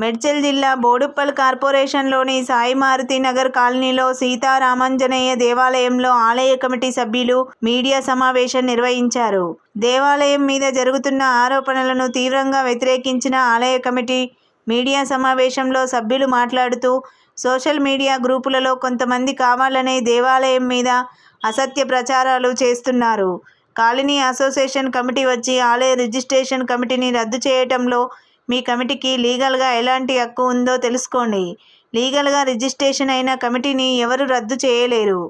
మేడ్చల్ జిల్లా బోడుప్పల్ కార్పొరేషన్లోని సాయి మారుతి నగర్ కాలనీలో సీతారామాంజనేయ దేవాలయంలో ఆలయ కమిటీ సభ్యులు మీడియా సమావేశం నిర్వహించారు. దేవాలయం మీద జరుగుతున్న ఆరోపణలను తీవ్రంగా వ్యతిరేకించిన ఆలయ కమిటీ మీడియా సమావేశంలో సభ్యులు మాట్లాడుతూ సోషల్ మీడియా గ్రూపులలో కొంతమంది కావాలనే దేవాలయం మీద అసత్య ప్రచారాలు చేస్తున్నారు. కాలనీ అసోసియేషన్ కమిటీ వచ్చి ఆలయ రిజిస్ట్రేషన్ కమిటీని రద్దు చేయటంలో మీ కమిటీకి లీగల్గా ఎలాంటి హక్కు ఉందో తెలుసుకోండి. లీగల్గా రిజిస్ట్రేషన్ అయిన కమిటీని ఎవరు రద్దు చేయలేరు.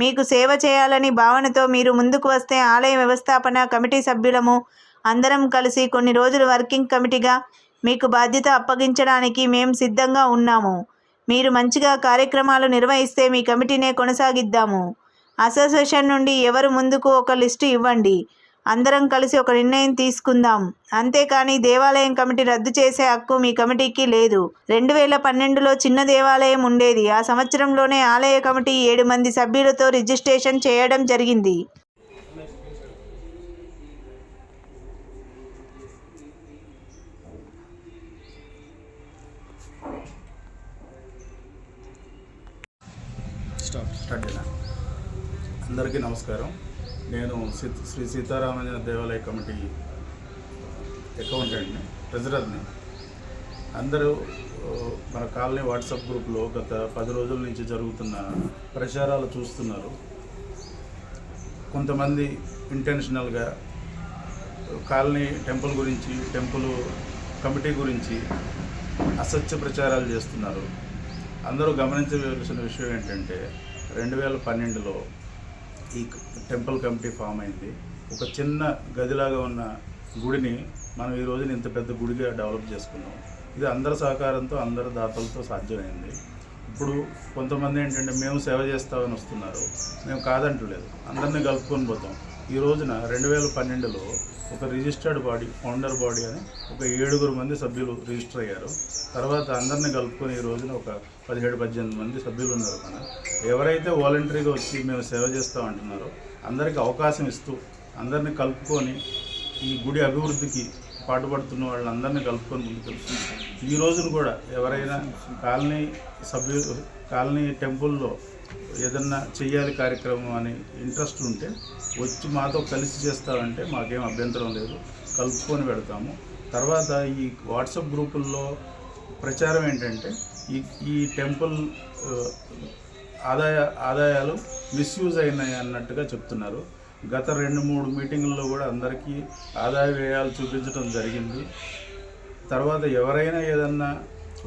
మీకు సేవ చేయాలని భావనతో మీరు ముందుకు వస్తే ఆలయ వ్యవస్థాపన కమిటీ సభ్యులము అందరం కలిసి కొన్ని రోజులు వర్కింగ్ కమిటీగా మీకు బాధ్యత అప్పగించడానికి మేము సిద్ధంగా ఉన్నాము. మీరు మంచిగా కార్యక్రమాలు నిర్వహిస్తే మీ కమిటీనే కొనసాగిద్దాము. అసోసియేషన్ నుండి ఎవరు ముందుకు ఒక లిస్టు ఇవ్వండి. అందరం కలిసి ఒక నిర్ణయం తీసుకుందాం. అంతేకాని దేవాలయం కమిటీ రద్దు చేసే హక్కు మీ కమిటీకి లేదు. రెండు వేల పన్నెండులో చిన్న దేవాలయం ఉండేది. ఆ సంవత్సరంలోనే ఆలయ కమిటీ ఏడు మంది సభ్యులతో రిజిస్ట్రేషన్ చేయడం జరిగింది. అందరికీ నమస్కారం. నేను శ్రీ సీతారామంజన దేవాలయ కమిటీ అకౌంటెంట్ని ట్రెజరర్ని. అందరూ మన కాలనీ వాట్సాప్ గ్రూప్లో గత పది రోజుల నుంచి జరుగుతున్న ప్రచారాలు చూస్తున్నారు. కొంతమంది ఇంటెన్షనల్గా కాలనీ టెంపుల్ గురించి టెంపుల్ కమిటీ గురించి అసత్య ప్రచారాలు చేస్తున్నారు. అందరూ గమనించవలసిన విషయం ఏంటంటే రెండు వేల పన్నెండులో ఈ టెంపుల్ కమిటీ ఫామ్ అయింది. ఒక చిన్న గదిలాగా ఉన్న గుడిని మనం ఈ రోజున ఇంత పెద్ద గుడిగా డెవలప్ చేసుకున్నాం. ఇది అందరి సహకారంతో అందరి దాతలతో సాధ్యమైంది. ఇప్పుడు కొంతమంది ఏంటంటే మేము సేవ చేస్తామని వస్తున్నారు. మేము కాదంటలేదు. అందరినీ కలుపుకొని పోతాం. ఈ రోజున రెండు వేల పన్నెండులో ఒక రిజిస్టర్డ్ బాడీ ఫౌండర్ బాడీ అని ఒక ఏడుగురు మంది సభ్యులు రిజిస్టర్ అయ్యారు. తర్వాత అందరినీ కలుపుకొని ఈ రోజున ఒక పదిహేడు పద్దెనిమిది మంది సభ్యులు ఉన్నారు మన. ఎవరైతే వాలంటరీగా వచ్చి మేము సేవ చేస్తాం అంటున్నారో అందరికీ అవకాశం ఇస్తూ అందరినీ కలుపుకొని ఈ గుడి అభివృద్ధికి పాటుపడుతున్న వాళ్ళందరినీ కలుపుకొని ముందుకు వెళ్తున్నాం. ఈ రోజున కూడా ఎవరైనా కాలనీ సభ్యు కాలనీ టెంపుల్లో ఏదన్నా చేయాలి కార్యక్రమం అని ఇంట్రెస్ట్ ఉంటే వచ్చి మాతో కలిసి చేస్తామంటే మాకేం అభ్యంతరం లేదు. కలుపుకొని పెడతాము తర్వాత ఈ వాట్సాప్ గ్రూపుల్లో ప్రచారం ఏంటంటే ఈ ఈ టెంపుల్ ఆదాయ ఆదాయాలు మిస్యూజ్ అయినాయి అన్నట్టుగా చెప్తున్నారు. గత రెండు మూడు మీటింగుల్లో కూడా అందరికీ ఆదాయ వ్యయాలు చూపించడం జరిగింది. తర్వాత ఎవరైనా ఏదన్నా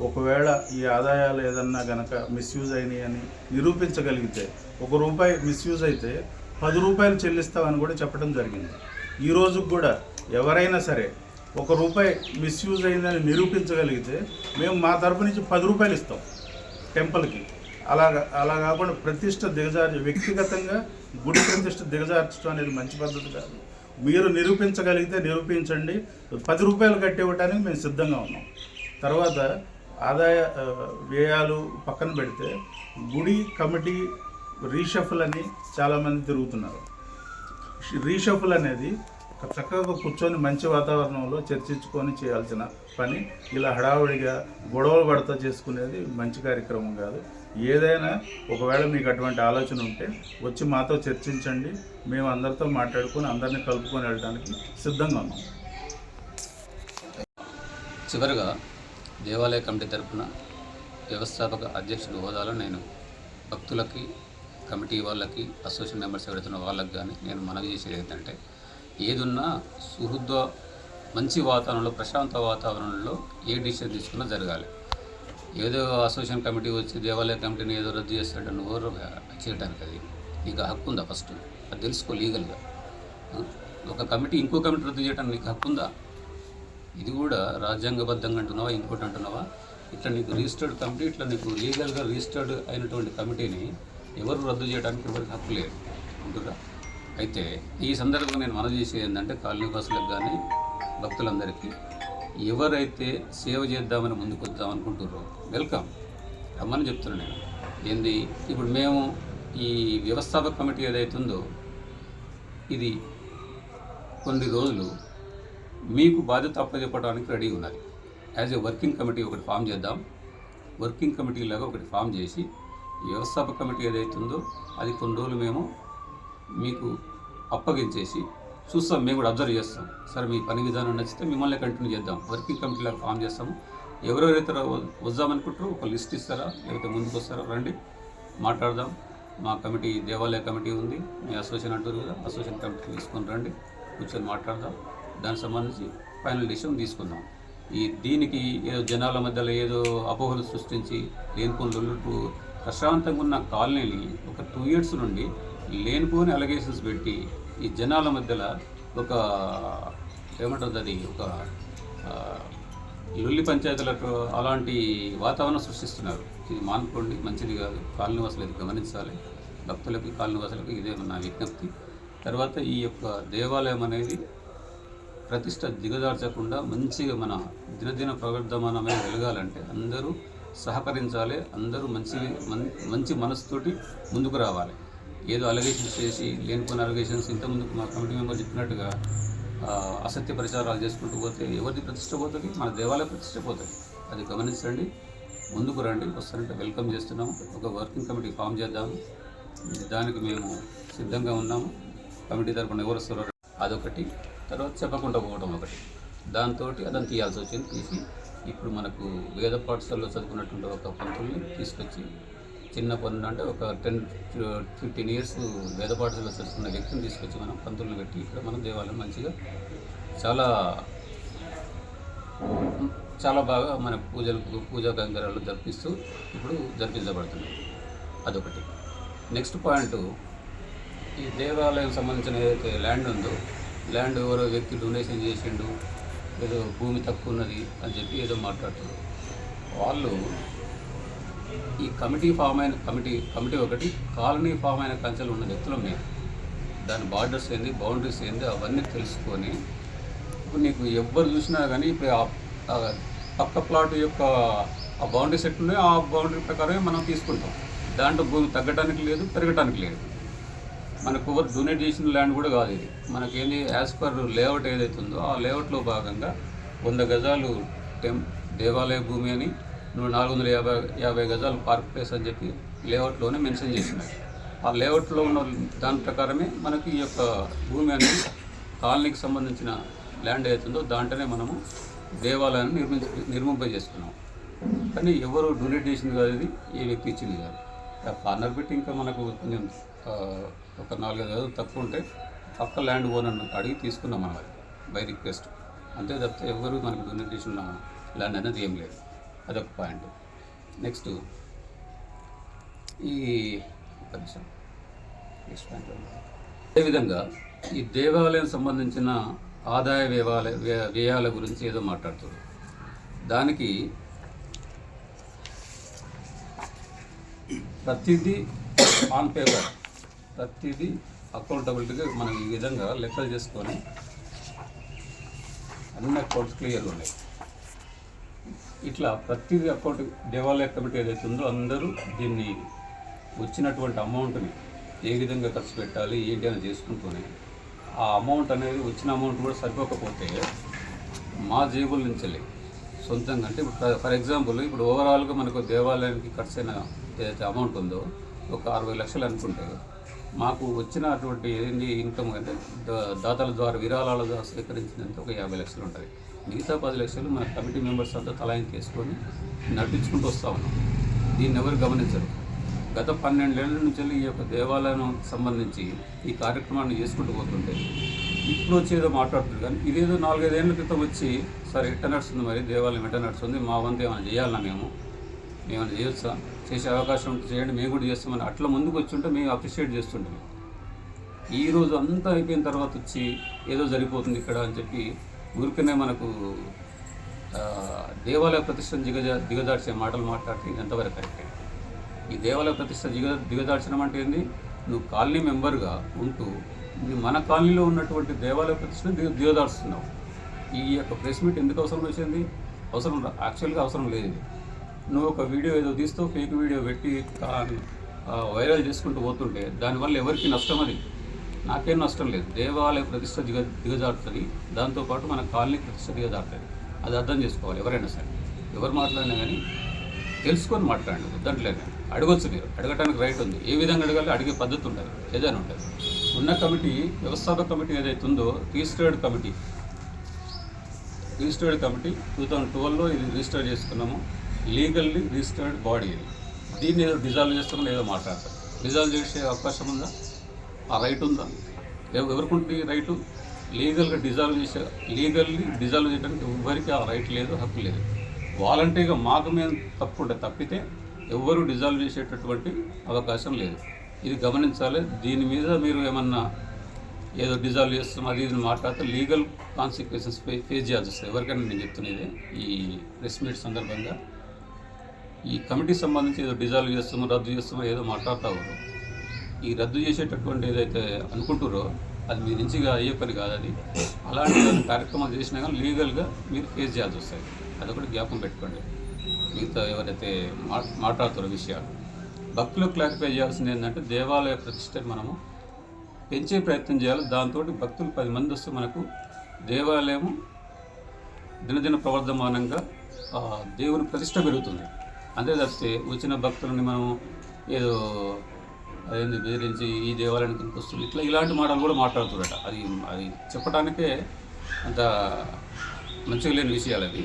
ఒకవేళ ఈ ఆదాయాలు ఏదన్నా గనక మిస్యూజ్ అయినాయి అని నిరూపించగలిగితే ఒక రూపాయి మిస్యూజ్ అయితే పది రూపాయలు చెల్లిస్తామని కూడా చెప్పడం జరిగింది. ఈ రోజుకి కూడా ఎవరైనా సరే ఒక రూపాయి మిస్యూజ్ అయిందని నిరూపించగలిగితే మేము మా తరపు నుంచి పది రూపాయలు ఇస్తాం టెంపుల్కి. అలా అలా కాకుండా ప్రతిష్ట దిగజార్చి వ్యక్తిగతంగా గుడి ప్రతిష్ట దిగజార్చడం అనేది మంచి పద్ధతి కాదు. మీరు నిరూపించగలిగితే నిరూపించండి. పది రూపాయలు కట్టివ్వడానికి మేము సిద్ధంగా ఉన్నాం. తర్వాత ఆదాయ వ్యయాలు పక్కన పెడితే గుడి కమిటీ రీషఫుల్ అని చాలామంది తిరుగుతున్నారు. రీషఫుల్ అనేది చక్కగా కూర్చొని మంచి వాతావరణంలో చర్చించుకొని చేయాల్సిన పని. ఇలా హడావుడిగా గొడవలు పడతా చేసుకునేది మంచి కార్యక్రమం కాదు. ఏదైనా ఒకవేళ మీకు అటువంటి ఆలోచన ఉంటే వచ్చి మాతో చర్చించండి. మేము అందరితో మాట్లాడుకొని అందరినీ కలుపుకొని వెళ్ళడానికి సిద్ధంగా ఉన్నాం. చివరిగా దేవాలయ కమిటీ తరఫున వ్యవస్థాపక అధ్యక్షుడు హోదాలో నేను భక్తులకి కమిటీ వాళ్ళకి అసోసియేషన్ మెంబర్స్ ఎవరైతున్న వాళ్ళకి కానీ నేను మనవి చేసేది ఏంటంటే ఏదున్నా సుహృద్ద మంచి వాతావరణంలో ప్రశాంత వాతావరణంలో ఏ డిసిషన్ తీసుకున్నా జరగాలి. ఏదో అసోసియేషన్ కమిటీ వచ్చి దేవాలయ కమిటీని ఏదో రద్దు చేస్తాడని ఎవరు చేయడానికి అది నీకు హక్కు ఉందా ఫస్ట్? అది తెలుసుకో లీగల్గా. ఒక కమిటీ ఇంకో కమిటీ రద్దు చేయడానికి నీకు హక్కు ఉందా? ఇది కూడా రాజ్యాంగబద్ధంగా అంటున్నావా ఇంకోటి అంటున్నావా? ఇట్లా నీకు రిజిస్టర్డ్ కమిటీ ఇట్లా నీకు లీగల్గా రిజిస్టర్డ్ అయినటువంటి కమిటీని ఎవరు రద్దు చేయడానికి ఎవరికి హక్కు లేదు. ఉంటుందా? అయితే ఈ సందర్భంగా నేను మనం చేసేది ఏంటంటే కాలనీ బస్సులకు కానీ భక్తులందరికీ ఎవరైతే సేవ చేద్దామని ముందుకు వద్దాం అనుకుంటున్నారో వెల్కమ్. రమ్మని చెప్తున్నాను నేను. ఏంది? ఇప్పుడు మేము ఈ వ్యవస్థాపక కమిటీ ఏదైతే ఉందో ఇది కొన్ని రోజులు మీకు బాధ్యత అప్పచెప్పడానికి రెడీ ఉన్నది. యాజ్ ఏ వర్కింగ్ కమిటీ ఒకటి ఫామ్ చేద్దాం. వర్కింగ్ కమిటీ లాగా ఒకటి ఫామ్ చేసి వ్యవస్థాపక కమిటీ ఏదైతుందో అది కొన్ని రోజులు మేము మీకు అప్పగించేసి చూస్తాం మేము కూడా అబ్జర్వ్ చేస్తాం. సరే మీ పని విధానం నచ్చితే మిమ్మల్ని కంటిన్యూ చేద్దాం. వర్కింగ్ కమిటీ లాగా ఫామ్ చేస్తాము. ఎవరెవరైతే వద్దామనుకుంటారో ఒక లిస్ట్ ఇస్తారా? లేకపోతే ముందుకు వస్తారా రండి మాట్లాడదాం. మా కమిటీ దేవాలయ కమిటీ ఉంది. మీ అసోసియేషన్ అంటారు కదా అసోసియేషన్ కమిటీ తీసుకొని రండి కూర్చొని మాట్లాడదాం. దానికి సంబంధించి ఫైనల్ డిసిషన్ తీసుకుందాం. ఈ దీనికి ఏదో జనాల మధ్యలో ఏదో అపోహలు సృష్టించి లేని లొల్లుకు ప్రశాంతంగా ఉన్న కాలనీని ఒక టూ ఇయర్స్ నుండి లేనిపోని అలగేషన్స్ పెట్టి ఈ జనాల మధ్యలో ఒక ఏమంటుంది అది ఒక లొల్లి పంచాయతీలకు అలాంటి వాతావరణం సృష్టిస్తున్నారు. ఇది మానుకోండి మంచిది కాదు. కాలనివాసులు ఇది గమనించాలి. భక్తులకి కాలనివాసులకి ఇదే నా విజ్ఞప్తి. తర్వాత ఈ యొక్క దేవాలయం అనేది ప్రతిష్ట దిగజార్చకుండా మంచిగా మన దినదిన ప్రవర్ధమానమైన వెలగాలంటే అందరూ సహకరించాలి అందరూ మంచి మన్- మంచి మనసుతోటి ముందుకు రావాలి. ఏదో అలిగేషన్స్ చేసి లేనిపోయిన అలిగేషన్స్ ఇంతకుముందు మా కమిటీ మెంబర్ చెప్పినట్టుగా అసత్య ప్రచారాలు చేసుకుంటూ పోతే ఎవరిది ప్రతిష్ట పోతుంది? మన దేవాలయ ప్రతిష్ట పోతుంది. అది గమనించండి. ముందుకు రండి వస్తారంటే వెల్కమ్ చేస్తున్నాము. ఒక వర్కింగ్ కమిటీ ఫామ్ చేద్దాము. దానికి మేము సిద్ధంగా ఉన్నాము. కమిటీ తరపున ఎవరు వస్తారో అదొకటి. తర్వాత చెప్పకుండా పోవడం ఒకటి. దాంతో అదని తీయాల్సి వచ్చింది తీసి ఇప్పుడు మనకు వేద పాఠశాలలో చదువుకున్నటువంటి ఒక పంతుల్ని తీసుకొచ్చి చిన్న నుండి అంటే ఒక టెన్ ఫిఫ్టీన్ ఇయర్స్ వేద పాఠశాలలో వ్యక్తిని తీసుకొచ్చి మనం పంతులను పెట్టి ఇక్కడ మనం దేవాలయం మంచిగా చాలా చాలా బాగా మన పూజలు పూజా కంగారాలు జరిపిస్తూ ఇప్పుడు జరిపించబడుతున్నాయి. అదొకటి. నెక్స్ట్ పాయింట్ ఈ దేవాలయం సంబంధించిన ఏదైతే ల్యాండ్ ఉందో ల్యాండ్ ఎవరో వ్యక్తి డొనేషన్ చేసిండు ఏదో భూమి తక్కువ ఉన్నది అని చెప్పి ఏదో మాట్లాడుతున్నారు. వాళ్ళు ఈ కమిటీ ఫామ్ అయిన కమిటీ కమిటీ ఒకటి కాలనీ ఫామ్ అయిన కంచెలు ఉన్న వ్యక్తులు మేము. దాని బార్డర్స్ ఏంది బౌండరీస్ ఏంది అవన్నీ తెలుసుకొని ఇప్పుడు నీకు ఎవ్వరు చూసినా కానీ ఇప్పుడు పక్క ప్లాట్ యొక్క ఆ బౌండరీ సెట్ ఉన్నాయో ఆ బౌండరీ ప్రకారమే మనం తీసుకుంటాం. దాంట్లో భూమి తగ్గడానికి లేదు పెరగడానికి లేదు. మనకు ఎవరు డొనేట్ చేసిన ల్యాండ్ కూడా కాదు ఇది. మనకేంది యాజ్ పర్ లేఅవుట్ ఏదైతే ఉందో ఆ లేఅవుట్లో భాగంగా వంద గజాలు టెం దేవాలయ భూమి అని నాలుగు వందల యాభై యాభై గజాలు పార్క్ ప్లేస్ అని చెప్పి లేఅవుట్లోనే మెన్షన్ చేసినాడు ఆ లేఅవుట్లో ఉన్న దాని ప్రకారమే మనకి ఈ యొక్క భూమి అనేది కాలనీకి సంబంధించిన ల్యాండ్ ఏదైతుందో దాంట్లోనే మనము దేవాలయాన్ని నిర్మించి నిర్మింపజేసుకున్నాం కానీ ఎవరు డొనేట్ చేసింది కాదు ఇది వ్యక్తి ఇచ్చింది కాదు. ఆ కార్నర్ పెట్టి ఇంకా మనకు కొంచెం ఒక నాలుగైదు రోజులు తక్కువ ఉంటే పక్క ల్యాండ్ ఓనర్ అడిగి తీసుకున్నాం మనం అది బై రిక్వెస్ట్. అంతే తప్పితే ఎవరు మనకు డొనేట్ చేసిన ల్యాండ్ అనేది ఏం లేదు. అదొక పాయింట్. నెక్స్ట్ ఈ నిమిషం. నెక్స్ట్ పాయింట్ అదేవిధంగా ఈ దేవాలయం సంబంధించిన ఆదాయ వ్యయాల వ్యయాల గురించి ఏదో మాట్లాడుతుంది దానికి ప్రతిదీ ఆన్ పేపర్ ప్రతిదీ అకౌంటబిలిటీగా మనం ఈ విధంగా లెక్కలు చేసుకొని అన్ని అకౌంట్స్ క్లియర్గా ఉన్నాయి. ఇట్లా ప్రతిదీ అకౌంట్ దేవాలయ కమిటీ ఏదైతే ఉందో అందరూ దీన్ని వచ్చినటువంటి అమౌంట్ని ఏ విధంగా ఖర్చు పెట్టాలి ఏంటి అని చేసుకుంటూనే. ఆ అమౌంట్ అనేది వచ్చిన అమౌంట్ కూడా సరిపోకపోతే మా జేబుల నుంచి సొంతంగా అంటే ఇప్పుడు ఫర్ ఎగ్జాంపుల్ ఇప్పుడు ఓవరాల్గా మనకు దేవాలయానికి ఖర్చు అయిన ఏదైతే అమౌంట్ ఉందో ఒక అరవై లక్షలు అనుకుంటే మాకు వచ్చినటువంటి ఏంటి ఇన్కమ్ అంటే దా- దాతల ద్వారా విరాళాల ద్వారా స్వీకరించినంత ఒక యాభై లక్షలు ఉంటుంది. మిగతా పది లక్షలు మన కమిటీ మెంబర్స్ అంతా తలాయించి తీసుకొని నడిపించుకుంటూ వస్తూ ఉన్నాం. దీన్ని ఎవరు గమనించరు. గత పన్నెండేళ్ళ నుంచి ఈ యొక్క దేవాలయం సంబంధించి ఈ కార్యక్రమాన్ని చేసుకుంటూ పోతుంటే ఇప్పుడు వచ్చి ఏదో మాట్లాడుతుంది కానీ ఇదేదో నాలుగైదేళ్ళ క్రితం వచ్చి సరే ఎట్ట నడుస్తుంది మరి? దేవాలయం ఎట్ట నడుస్తుంది? మా వంతు ఏమైనా చేయాలన్నా మేము? మేమైనా చేయొచ్చా? చేసే అవకాశం ఉంటే చేయండి మేము కూడా చేస్తామని. అట్లా ముందుకు వచ్చి ఉంటే మేము అప్రిషియేట్ చేస్తుంటాం. ఈ రోజు అంతా అయిపోయిన తర్వాత వచ్చి ఏదో జరిగిపోతుంది ఇక్కడ అని చెప్పి ఊరికనే మనకు దేవాలయ ప్రతిష్టను దిగజా దిగజార్చే మాటలు మాట్లాడితే ఇది ఎంతవరకు కరెక్ట్? ఈ దేవాలయ ప్రతిష్ట దిగ దిగజార్చడం అంటే ఏంది? నువ్వు కాలనీ మెంబర్గా ఉంటూ మన కాలనీలో ఉన్నటువంటి దేవాలయ ప్రతిష్టను దిగ దిగజార్చుతున్నావు ఈ యొక్క ప్రెస్ మీట్ ఎందుకు అవసరం వచ్చింది? అవసరం యాక్చువల్గా అవసరం లేదు. నువ్వు ఒక వీడియో ఏదో తీస్తూ ఫేక్ వీడియో పెట్టి వైరల్ చేసుకుంటూ పోతుంటే దానివల్ల ఎవరికి నష్టం అది? నాకేం నష్టం లేదు. దేవాలయ ప్రతిష్ట దిగ దిగజారుతుంది. దాంతోపాటు మన కాలనీ ప్రతిష్ట దిగజారుతుంది. అది అర్థం చేసుకోవాలి ఎవరైనా సరే. ఎవరు మాట్లాడినా కానీ తెలుసుకొని మాట్లాడండి. వద్దంటలేదు అడగొచ్చు మీరు. అడగటానికి రైట్ ఉంది. ఏ విధంగా అడగాలి? అడిగే పద్ధతి ఉండదు ఏదైనా ఉండదు ఉన్న కమిటీ వ్యవస్థాపక కమిటీ ఏదైతే ఉందో registered committee. Registered committee. Two thousand ట్వెల్వ్లో ఇది రిజిస్టర్ చేసుకున్నాము. లీగల్లీ రిజిస్టర్డ్ బాడీ ఇది. దీన్ని ఏదో డిజాల్వ్ చేస్తామని ఏదో మాట్లాడతారు. డిజాల్వ్ చేసే అవకాశం ఉందా? ఆ రైట్ ఉందా? ఎవరికి ఉంటుంది రైటు లీగల్గా డిజాల్వ్ చేసే లీగల్లీ డిజాల్వ్ చేయడానికి ఎవరికి ఆ రైట్ లేదు హక్కు లేదు. వాలంటీర్గా మాకు మేము తప్పుకుంటే తప్పితే ఎవ్వరూ డిజాల్వ్ చేసేటటువంటి అవకాశం లేదు. ఇది గమనించాలి. దీని మీద మీరు ఏమన్నా ఏదో డిజాల్వ్ చేస్తాం అది ఇది మాట్లాడితే లీగల్ కాన్సిక్వెన్సెస్ ఫేస్ చేయాల్సి వస్తుంది. ఎవరికైనా నేను చెప్తున్నది ఈ ప్రెస్ మీట్ సందర్భంగా. ఈ కమిటీ సంబంధించి ఏదో డిజాల్వ్ చేస్తామో రద్దు చేస్తామో ఏదో మాట్లాడతా ఈ రద్దు చేసేటటువంటి ఏదైతే అనుకుంటారో అది మీ నుంచి అయ్యే పని కాదు అది. అలాంటి కార్యక్రమాలు చేసినా కానీ లీగల్గా మీరు ఫేస్ చేయాల్సి వస్తుంది ఒకటి జ్ఞాపం పెట్టుకోండి. మిగతా ఎవరైతే మా మాట్లాడుతారో విషయాలు. భక్తులకు క్లారిఫై చేయాల్సింది ఏంటంటే దేవాలయ ప్రతిష్టని మనము పెంచే ప్రయత్నం చేయాలి. దాంతో భక్తులు పది మంది వస్తే మనకు దేవాలయం దినదిన ప్రవర్ధమానంగా దేవుని ప్రతిష్ట పెరుగుతుంది. అంతే తప్పితే వచ్చిన భక్తులని మనం ఏదో అదేంది బెదిరించి ఈ దేవాలయానికి వస్తుంది ఇట్లా ఇలాంటి మాటలు కూడా మాట్లాడుతున్నారట. అది అది చెప్పడానికే అంత మంచిగా లేని విషయాలు అవి.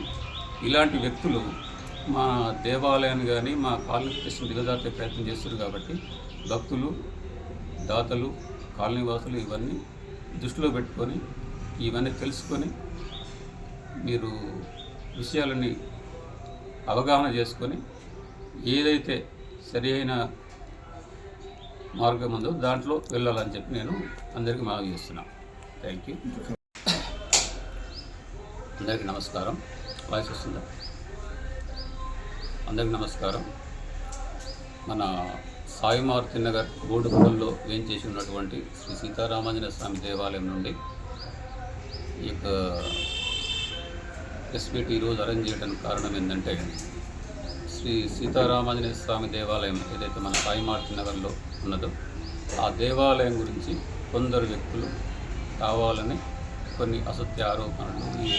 ఇలాంటి వ్యక్తులు మా దేవాలయాన్ని కానీ మా కాలనీ ప్రతిష్టను దిగజార్చే ప్రయత్నం చేస్తున్నారు కాబట్టి భక్తులు దాతలు కాలనీ వాసులు ఇవన్నీ దృష్టిలో పెట్టుకొని ఇవన్నీ తెలుసుకొని మీరు విషయాలని అవగాహన చేసుకొని ఏదైతే సరి అయిన మార్గం ఉందో దాంట్లో వెళ్ళాలని చెప్పి నేను అందరికీ మనవి చేస్తున్నాను థ్యాంక్ యూ అందరికీ నమస్కారం. వాయిస్ వస్తుందా? అందరికీ నమస్కారం. మన సాయిమారుతి నగర్ గూడుగూడలో ఏం చేసి ఉన్నటువంటి శ్రీ సీతారామాంజన స్వామి దేవాలయం నుండి ఈ యొక్క ఎస్పీటీ ఈరోజు అరేంజ్ చేయడానికి కారణం ఏంటంటే శ్రీ సీతారామాంజనేయ స్వామి దేవాలయం ఏదైతే మన సాయిమార్తి నగర్లో ఉన్నదో. ఆ దేవాలయం గురించి కొందరు వ్యక్తులు కావాలని కొన్ని అసత్య ఆరోపణలు ఈ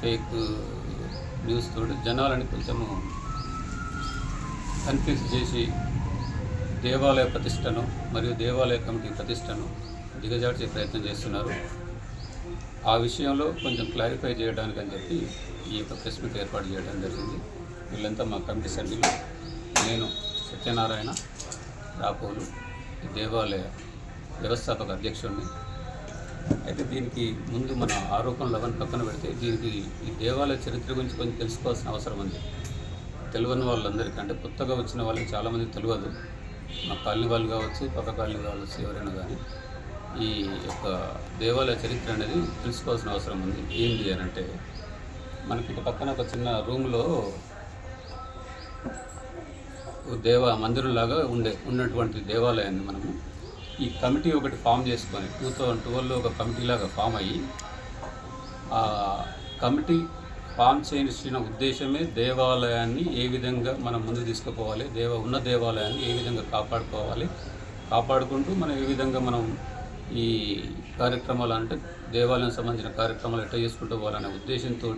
ఫేక్ న్యూస్ తోటి జనాలని కొంచెము కన్ఫ్యూజ్ చేసి దేవాలయ ప్రతిష్టను మరియు దేవాలయ కమిటీ ప్రతిష్టను దిగజార్చే ప్రయత్నం చేస్తున్నారు. ఆ విషయంలో కొంచెం క్లారిఫై చేయడానికి అని చెప్పి ఈ యొక్క ప్రెస్ మీట్ ఏర్పాటు చేయడం జరిగింది. వీళ్ళంతా మా కమిటీ సభ్యులు. నేను సత్యనారాయణ రాపోలు ఈ దేవాలయ వ్యవస్థాపక అధ్యక్షుడిని. అయితే దీనికి ముందు మన ఆరోపణలు అవన్నీ పక్కన పెడితే దీనికి ఈ దేవాలయ చరిత్ర గురించి కొంచెం తెలుసుకోవాల్సిన అవసరం ఉంది. తెలియని వాళ్ళందరికీ అంటే కొత్తగా వచ్చిన వాళ్ళకి చాలామంది తెలియదు. మా కాలనీ వాళ్ళు కావచ్చు పక్క కాలనీ కావచ్చు ఎవరైనా కానీ ఈ యొక్క దేవాలయ చరిత్ర అనేది తెలుసుకోవాల్సిన అవసరం ఉంది. ఏంటి అని అంటే మనకి ఒక పక్కన ఒక చిన్న రూమ్లో దేవ మందిరంలాగా ఉండే ఉన్నటువంటి దేవాలయాన్ని మనము ఈ కమిటీ ఒకటి ఫామ్ చేసుకొని టూ థౌజండ్ ట్వెల్వ్లో ఒక కమిటీ లాగా ఫామ్ అయ్యి ఆ కమిటీ ఫామ్ చేసిన ఉద్దేశమే దేవాలయాన్ని ఏ విధంగా మనం ముందు తీసుకుపోవాలి దేవ ఉన్న దేవాలయాన్ని ఏ విధంగా కాపాడుకోవాలి కాపాడుకుంటూ మనం ఏ విధంగా మనం ఈ కార్యక్రమాలు అంటే దేవాలయం సంబంధించిన కార్యక్రమాలు ఎట్లా చేసుకుంటూ పోవాలనే ఉద్దేశంతో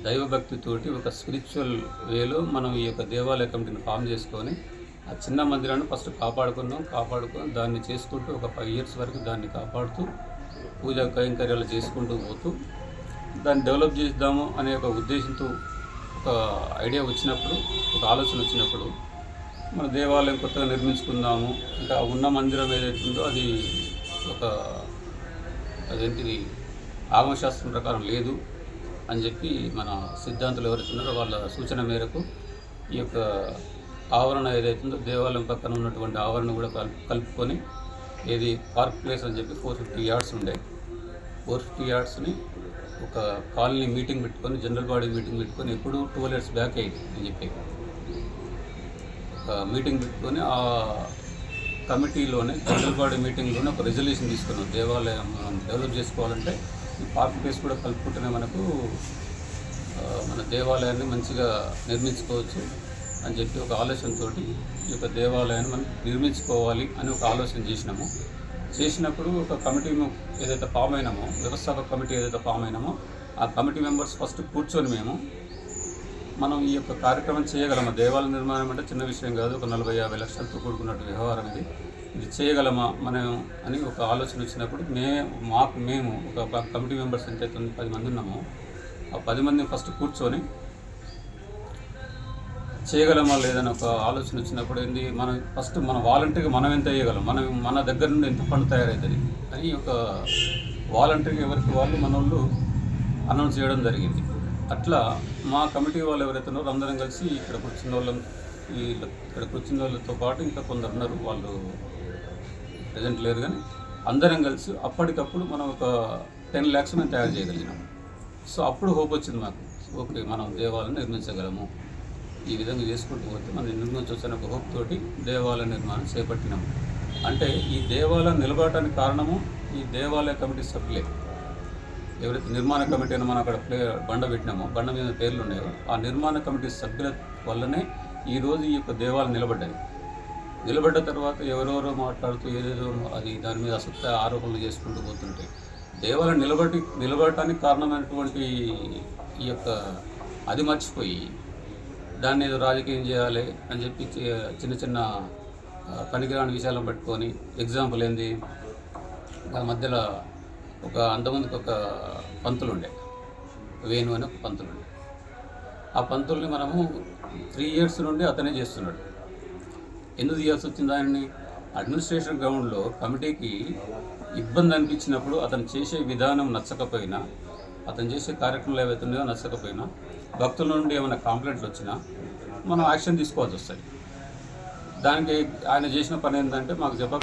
దైవభక్తితోటి ఒక స్పిరిచువల్ వేలో మనం ఈ యొక్క దేవాలయ కమిటీని ఫామ్ చేసుకొని ఆ చిన్న మందిరాన్ని ఫస్ట్ కాపాడుకున్నాం. కాపాడుకొని దాన్ని చేసుకుంటూ ఒక ఫైవ్ ఇయర్స్ వరకు దాన్ని కాపాడుతూ పూజా కైంకర్యాలు చేసుకుంటూ పోతూ దాన్ని డెవలప్ చేద్దాము అనే ఒక ఉద్దేశంతో ఒక ఐడియా వచ్చినప్పుడు ఒక ఆలోచన వచ్చినప్పుడు మన దేవాలయం కొత్తగా నిర్మించుకుందాము. అంటే ఆ ఉన్న మందిరం ఏదైతే ఉందో అది ఒక అదేంటిది? ఆగమశాస్త్రం ప్రకారం లేదు. అని చెప్పి మన సిద్ధాంతులు ఎవరు ఉన్నారో వాళ్ళ సూచన మేరకు ఈ యొక్క ఆవరణ ఏదైతుందో దేవాలయం పక్కన ఉన్నటువంటి ఆవరణ కూడా కలుపుకొని ఏది పార్క్ ప్లేస్ అని చెప్పి ఫోర్ ఫిఫ్టీ యార్డ్స్ ఉండే. ఫోర్ ఫిఫ్టీ యార్డ్స్ని ఒక కాలనీ మీటింగ్ పెట్టుకొని జనరల్ బాడీ మీటింగ్ పెట్టుకొని ఎప్పుడు ట్వెల్వ్ ఇయర్స్ బ్యాక్ అయ్యింది అని చెప్పి. ఒక మీటింగ్ పెట్టుకొని ఆ కమిటీలోనే జనరల్ బాడీ మీటింగ్లోనే ఒక రెజల్యూషన్ తీసుకున్నాం. దేవాలయం మనం డెవలప్ చేసుకోవాలంటే ఈ పార్క్ ప్లేస్ కూడా కలుపుకుంటేనే మనకు మన దేవాలయాన్ని మంచిగా నిర్మించుకోవచ్చు అని చెప్పి ఒక ఆలోచనతో ఈ యొక్క దేవాలయాన్ని మనం నిర్మించుకోవాలి అని ఒక ఆలోచన చేసినాము. చేసినప్పుడు ఒక కమిటీ ఏదైతే ఫామ్ అయినామో వ్యవస్థాపక కమిటీ ఏదైతే ఫామ్ అయినామో ఆ కమిటీ మెంబర్స్ ఫస్ట్ కూర్చొని మేము మనం ఈ యొక్క కార్యక్రమం చేయగలము? దేవాలయ నిర్మాణం అంటే చిన్న విషయం కాదు ఒక నలభై యాభై లక్షలతో కూడుకున్నట్టు వ్యవహారం ఇది. ఇది చేయగలమా మనం అని ఒక ఆలోచన వచ్చినప్పుడు మే మాకు మేము ఒక కమిటీ మెంబర్స్ ఎంత అయితే పది మంది ఉన్నాము. ఆ పది మంది ఫస్ట్ కూర్చొని చేయగలమా లేదని ఒక ఆలోచన వచ్చినప్పుడు ఏంది మనం ఫస్ట్ మన వాలంటీర్గా మనం ఎంత చేయగలం మనం మన దగ్గర నుండి ఎంత ఫండ్ తయారవుతుంది అని ఒక వాలంటీర్గా ఎవరికి వాళ్ళు మన వాళ్ళు అనౌన్స్ చేయడం జరిగింది. అట్లా మా కమిటీ వాళ్ళు ఎవరైతే ఉన్నారో అందరం కలిసి ఇక్కడ కూర్చున్న వాళ్ళం ఈ ఇక్కడ కూర్చున్న వాళ్ళతో పాటు ఇంకా కొందరు ఉన్నారు. వాళ్ళు ప్రజెంట్ లేరు కానీ అందరం కలిసి అప్పటికప్పుడు మనం ఒక టెన్ ల్యాక్స్ మేము తయారు చేయగలిగినాం. సో అప్పుడు హోప్ వచ్చింది మాకు. ఓకే మనం దేవాలయం నిర్మించగలము. ఈ విధంగా చేసుకుంటూ పోతే మనం నిర్మించవచ్చు ఒక హోప్ తోటి దేవాలయ నిర్మాణం చేపట్టినాము అంటే ఈ దేవాలయం నిలబడటానికి కారణము ఈ దేవాలయ కమిటీ సభ్యులే. ఎవరైతే నిర్మాణ కమిటీ అని మనం అక్కడ ప్లే బండ పెట్టినామో బండ మీద పేర్లు ఉన్నాయో ఆ నిర్మాణ కమిటీ సభ్యుల వల్లనే ఈరోజు ఈ యొక్క దేవాలయం నిలబడ్డాయి నిలబడ్డ తర్వాత ఎవరెవరో మాట్లాడుతూ ఏదేదో అది దాని మీద అసత్య ఆరోపణలు చేసుకుంటూ పోతుంటే దేవాలయం నిలబడి నిలబడటానికి కారణమైనటువంటి ఈ యొక్క అది మర్చిపోయి దాన్ని ఏదో రాజకీయం చేయాలి అని చెప్పి చిన్న చిన్న పనికిరాని విషయాలను పట్టుకొని ఎగ్జాంపుల్ ఏంది? దాని మధ్యలో ఒక అంతమందికి ఒక పంతులు ఉండే వేణు అని ఒక పంతులు ఉండే ఆ పంతుల్ని మనము త్రీ ఇయర్స్ నుండి అతనే చేస్తున్నాడు. ఎందుకు తీయాల్సి వచ్చింది దానిని? అడ్మినిస్ట్రేషన్ గ్రౌండ్లో కమిటీకి ఇబ్బంది అనిపించినప్పుడు అతను చేసే విధానం నచ్చకపోయినా అతను చేసే కార్యక్రమాలు ఏవైతే ఉన్నాయో నచ్చకపోయినా భక్తుల నుండి ఏమైనా కంప్లైంట్లు వచ్చినా మనం యాక్షన్ తీసుకోవాల్సి వస్తుంది దానికి ఆయన చేసిన పని ఏంటంటే మాకు చెప్ప